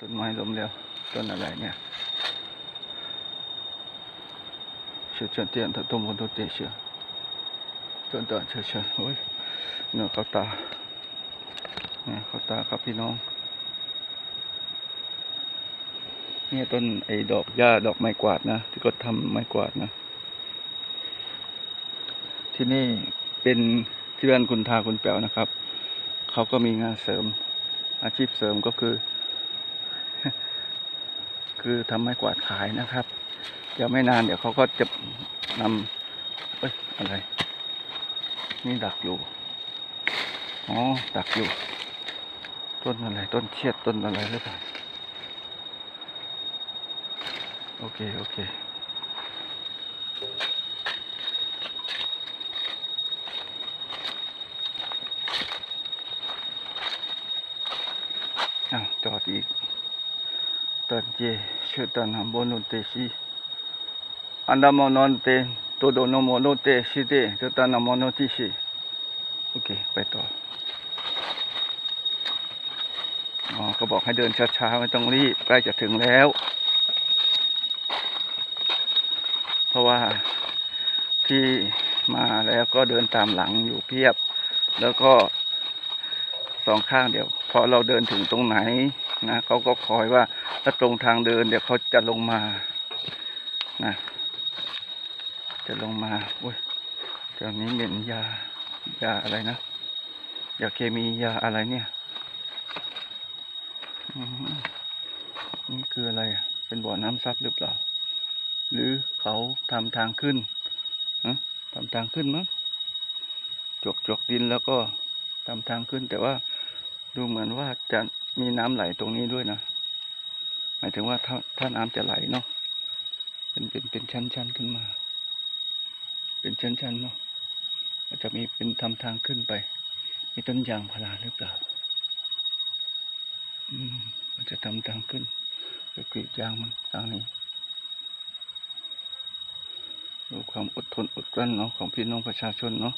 ต้นไม้ล้มแล้ว ต้นอะไรเนี่ยเชื่อเตียนถ้าต้นมันต้นเตี้ยเชื่อต้นต่อเชื่อเชื่อโอ้ยเนื้อเขาตาเนี่ยเขาตาครับพี่น้อง เนี่ยต้นไอ้ดอกหญ้าดอกไม้กวาดนะ ที่ก็ทำไม้กวาดนะ ที่นี่เป็นที่บ้านคุณทาคุณแป๋วนะครับ เขาก็มีงานเสริมอาชีพเสริมก็คือ คือทำไม้กวาดขายนะครับเดี๋ยวไม่นานเดี๋ยวเขาก็จะนำเอ้ยอะไร นี่ดักอยู่อ๋อดักอยู่ ต้นอะไรต้นเชียดต้นอะไรหรือเปล่าโอเค โอเคอ้าวจอดอีก ตันเจชื่อตันบนนเตชีอันดามอนนเตตัวโดนโมโนเตชิเตเชื่อตันมอนติชีโอเค ไปต่ออ๋อก็บอกให้เดินช้าๆไม่ต้องรีบใกล้จะถึงแล้ว เพราะว่าที่มาแล้วก็เดินตามหลังอยู่เพียบ แล้วก็สองข้างเดี๋ยว พอเราเดินถึงตรงไหน นะเขาก็คอยว่าถ้าตรงทางเดินเดี๋ยวเขาจะลงมานะจะลงมาอุ้ยเจ้านี้เหม็นยายาอะไรนะยาเคมียาอะไรเนี่ยอืมนี่คืออะไร เป็นบ่อน้ำซับหรือเปล่า หรือเขาทำทางขึ้นฮะทำทางขึ้นมั้งจกจกดินแล้วก็ทำทางขึ้นแต่ว่าดูเหมือนว่าจะ มีน้ำไหลตรงนี้ด้วยนะหมายถึงว่าถ้าถ้าน้ำจะไหลเนาะเป็นเป็นเป็นชั้นชั้นขึ้นมา เป็นชั้นชั้นเนาะอาจจะมีเป็นทำทางขึ้นไป มีต้นยางพาราหรือเปล่า อืมมันจะทำทางขึ้นไปกรีดยางมันทางนี้ดูความอดทนอดกลั้นเนาะของพี่น้องประชาชนเนาะ